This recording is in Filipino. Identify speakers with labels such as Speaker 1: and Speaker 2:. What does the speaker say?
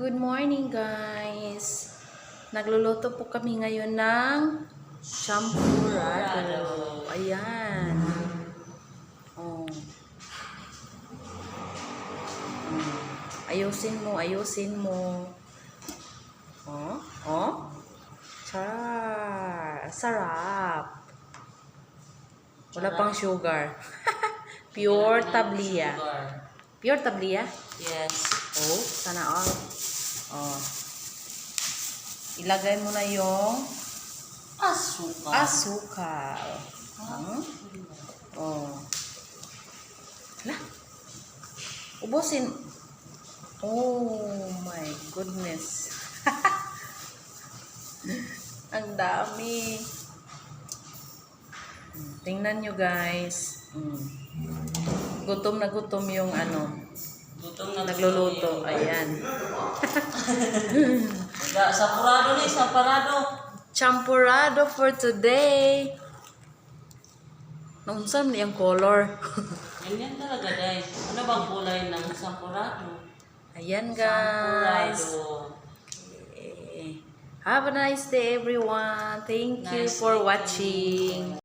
Speaker 1: Good morning guys. Nagluluto po kami ngayon ng champurrado. Ayan. Oh. Ayusin mo, ayusin mo. Oh, oh. Char. Sarap. Wala pang sugar. Pure tablia. Pure tablia?
Speaker 2: Yes.
Speaker 1: Oh, sana all. Oh. Ilagay mo na yung
Speaker 2: Asukal.
Speaker 1: asukal. Hmm? Oh. Hala. Ubusin. Oh my goodness. Ang dami. Tingnan nyo guys. Hmm. Gutom na gutom yung ano, nagluluto. Ayan.
Speaker 2: Da, sampurado ni, sampurado.
Speaker 1: Champurrado for today. Nung saan yung color?
Speaker 2: Ganyan talaga, guys. Ano bang kulay ng sampurado?
Speaker 1: Ayan guys.
Speaker 2: Sampurado.
Speaker 1: Have a nice day everyone. Thank you
Speaker 2: Nice
Speaker 1: for
Speaker 2: day to
Speaker 1: watching.